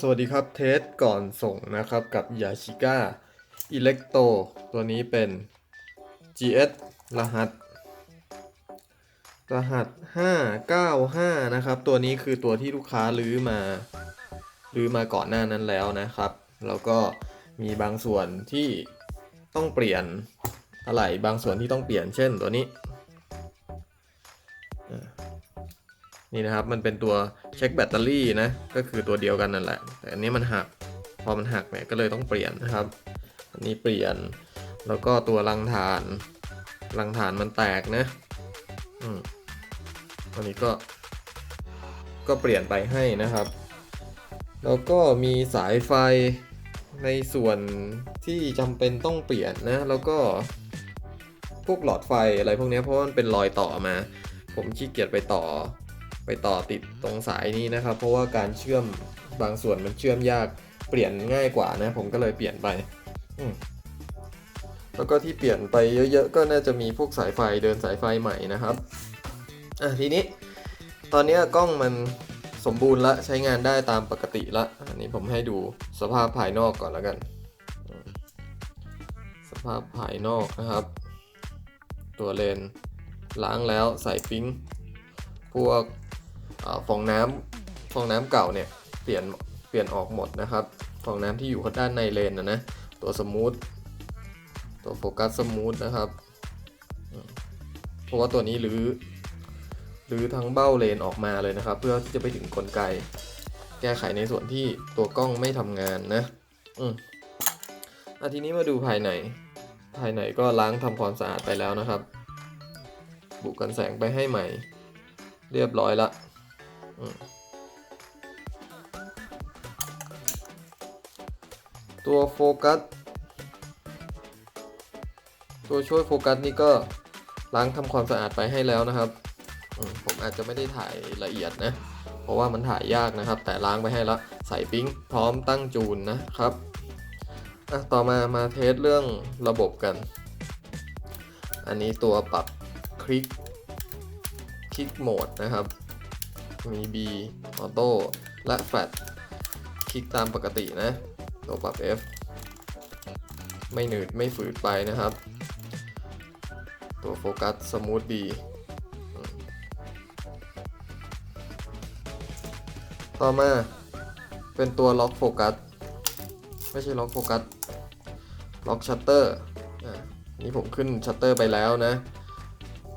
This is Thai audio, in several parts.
สวัสดีครับเทสก่อนส่งนะครับกับยาชิก้าอิเล็กโตตัวนี้เป็น GS รหัส รหัส 595 นะครับ ตัวนี้คือตัวที่ลูกค้าลื้อมาลื้อมาก่อนหน้านั้นแล้วนะครับ แล้วก็มีบางส่วนที่ต้องเปลี่ยนอะไรบางส่วนที่ต้องเปลี่ยนเช่นตัวนี้ นี่นะครับมันเป็นตัวเช็คแบตเตอรี่นะก็คือตัวเดียวกันนั่นแหละ แต่อันนี้มันหักพอมันหักเนี่ยก็เลยต้องเปลี่ยนนะครับ อันนี้เปลี่ยนแล้วก็ตัวรังฐาน รังฐานมันแตกนะอืมอันนี้ก็ก็เปลี่ยนไปให้นะครับ แล้วก็มีสายไฟในส่วนที่จำเป็นต้องเปลี่ยนนะ แล้วก็พวกหลอดไฟอะไรพวกนี้เพราะมันเป็นรอยต่อมา ผมขี้เกียจไปต่อ ไปต่อติดตรงสายนี้นะครับ เพราะว่าการเชื่อมบางส่วนมันเชื่อมยากเปลี่ยนง่ายกว่านะ ผมก็เลยเปลี่ยนไปแล้วก็ที่เปลี่ยนไปเยอะๆ ก็น่าจะมีพวกสายไฟเดินสายไฟใหม่นะครับอะทีนี้ ตอนนี้กล้องมันสมบูรณ์ละใช้งานได้ตามปกติละอันนี้ผมให้ดูสภาพภายนอกก่อนแล้วกัน สภาพภายนอกนะครับ ตัวเลนล้างแล้วใส่ปิ้งพวก ฟองน้ำฟองน้ำเก่าเนี่ยเปลี่ยนเปลี่ยนออกหมดนะครับ ฟองน้ำที่อยู่ด้านในเลนนะนะตัวสมูทตัวโฟกัสสมูทนะครับ เพราะว่าตัวนี้รื้อรื้อทั้งเบ้าเลนออกมาเลยนะครับ เพื่อที่จะไปถึงกลไก แก้ไขในส่วนที่ตัวกล้องไม่ทำงานนะอืมอะทีนี้มาดูภายในภายในก็ล้างทำความสะอาดไปแล้วนะครับ บุกกันแสงไปให้ใหม่ เรียบร้อยละ ตัวโฟกัส ตัวช่วยโฟกัสนี่ก็ล้างทำความสะอาดไปให้แล้วนะครับ ผมอาจจะไม่ได้ถ่ายละเอียดนะ เพราะว่ามันถ่ายยากนะครับ แต่ล้างไปให้แล้ว ใส่ปิ๊งพร้อมตั้งจูนนะครับต่อมามาเทสเรื่องระบบกัน อันนี้ตัวปรับคลิกคลิกโหมดนะครับ มี B ออโต้และแฟลตคลิกตามปกตินะ ตัวปรับ F ไม่หนืดไม่ฝืดไปนะครับ ตัวโฟกัสสมูทดีต่อมาเป็นตัวล็อกโฟกัสไม่ใช่ล็อกโฟกัสล็อกชัตเตอร์นี่ผมขึ้นชัตเตอร์ไปแล้วนะ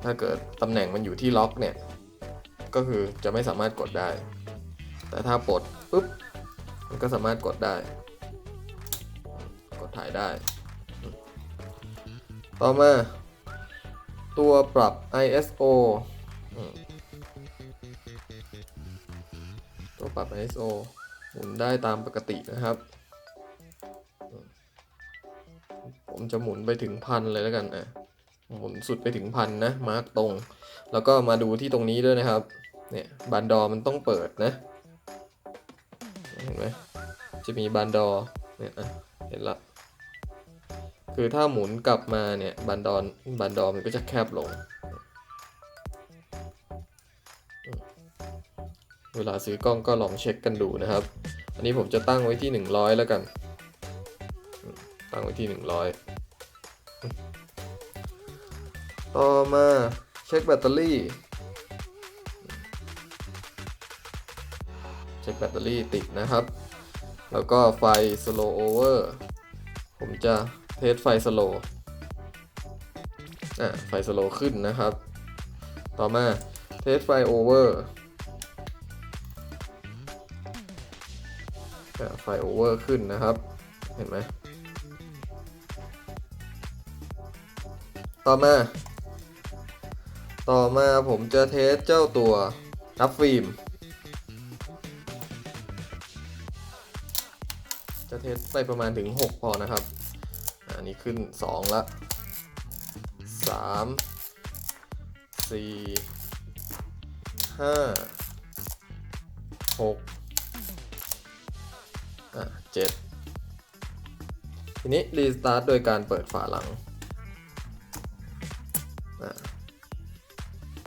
ถ้าเกิดตำแหน่งมันอยู่ที่ล็อกเนี่ย ก็คือจะไม่สามารถกดได้ แต่ถ้าปลดปุ๊บมันก็สามารถกดได้ กดถ่ายได้ ต่อมา ตัวปรับ ISO ตัวปรับ ISO หมุนได้ตามปกตินะครับ ผมจะหมุนไปถึงพันเลยแล้วกันอะหมุนสุดไปถึงพันนะ มาร์กตรง แล้วก็มาดูที่ตรงนี้ด้วยนะครับ เนี่ยบานดอมันต้องเปิดนะ เห็นไหมจะมีบานดอเนี่ยอะเห็นละคือถ้าหมุนกลับมาเนี่ยบานดอนบานดอมันก็จะแคบลง เวลาซื้อกล้องก็ลองเช็คกันดูนะครับ อันนี้ผมจะตั้งไว้ที่ 100 แล้วกัน ตั้งไว้ที่ 100 ต่อมาเช็คแบตเตอรี่ เช็คแบตเตอรี่ติดนะครับ แล้วก็ไฟ slow over ผมจะเทสไฟ slow อะไฟ slow ขึ้นนะครับ ต่อมาเทสไฟ over อะไฟ over ขึ้นนะครับ เห็นไหม ต่อมา ต่อมาผมจะเทสเจ้าตัวรับฟิล์ม เทสไปประมาณถึง 6 พอนะครับ อันนี้ขึ้น 2 ละ 3 4 5 6 อะ 7 ทีนี้รีสตาร์ทโดยการเปิดฝาหลัง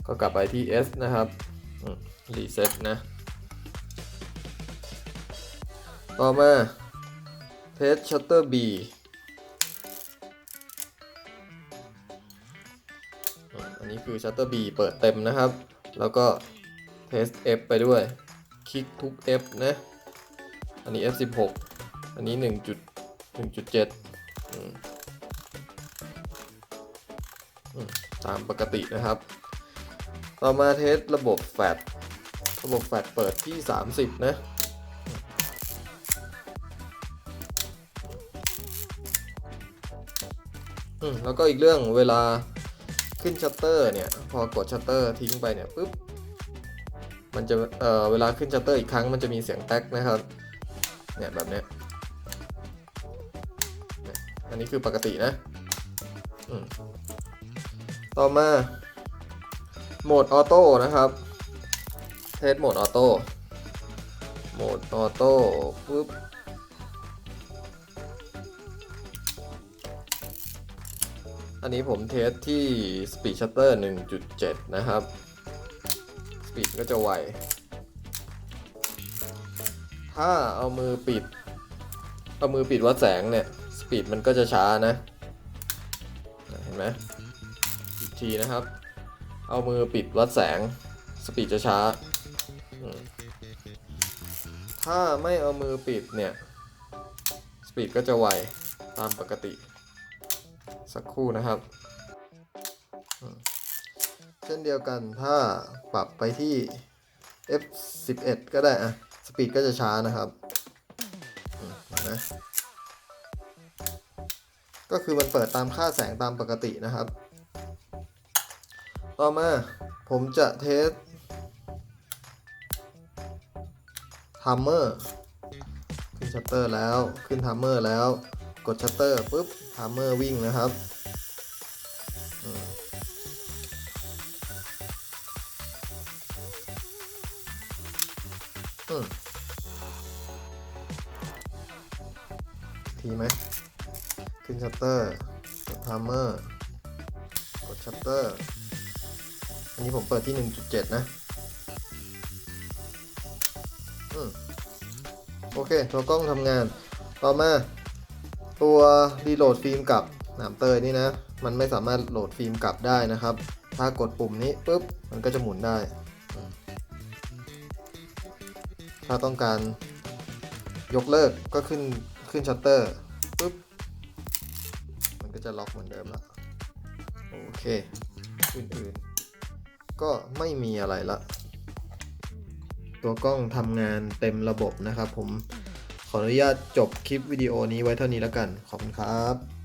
ก็กลับไปที่ S นะครับรีเซ็ตนะ ต่อมา เทสชัตเตอร์ B อันนี้คือชัตเตอร์ B เปิดเต็มนะครับ แล้วก็เทส F ไปด้วย คลิกทุก F นะ อันนี้ F16 อันนี้ 1.1.7 ตามปกตินะครับ ต่อมาเทสระบบแฟลชระบบแฟลชเปิดที่ 30 นะ อืมแล้วก็อีกเรื่องเวลาขึ้นชัตเตอร์เนี่ย พอกดชัตเตอร์ทิ้งไปเนี่ยปุ๊บมันจะเอ่อเวลาขึ้นชัตเตอร์อีกครั้งมันจะมีเสียงแท็กนะครับเนี่ยแบบเนี้ยอันนี้คือปกตินะต่อมาโหมดออโต้นะครับเทสโหมดออโต้โหมดออโต้ปุ๊บ อันนี้ผมเทสที่ Speed Shutter 1.7 นะครับ Speed ก็จะไว ถ้าเอามือปิด เอามือปิดวัดแสงเนี่ย Speed มันก็จะช้านะ เห็นไหมอีกทีนะครับ เอามือปิดวัดแสง Speed จะช้า ถ้าไม่เอามือปิดเนี่ย Speed ก็จะไวตามปกติ สักครู่นะครับ เช่นเดียวกันถ้าปรับไปที่ F11 ก็ได้อะสปีดก็จะช้านะครับเห็นไหมก็คือมันเปิดตามค่าแสงตามปกตินะครับ ต่อมาผมจะเทสทัมเมอร์ขึ้นชัตเตอร์แล้วขึ้นทัมเมอร์แล้วกดชัตเตอร์ปุ๊บ ทัมเมอร์วิ่งนะครับอืมอืมทีไหมขึ้นชัตเตอร์ กดทัมเมอร์ กดชัตเตอร์ อันนี้ผมเปิดที่ 1.7 นะอืมโอเค ตัวกล้องทำงาน ต่อมา ตัวรีโหลดฟิล์มกลับหนามเตยนี่นะ มันไม่สามารถโหลดฟิล์มกลับได้นะครับ ถ้ากดปุ่มนี้ปุ๊บมันก็จะหมุนได้ ถ้าต้องการยกเลิกก็ขึ้นขึ้นชัตเตอร์ปุ๊บมันก็จะล็อกเหมือนเดิมละโอเค อื่นๆ ก็ไม่มีอะไรละ ตัวกล้องทำงานเต็มระบบนะครับผม อนุญาตจบคลิปวิดีโอนี้ไว้เท่านี้แล้วกัน ขอบคุณครับ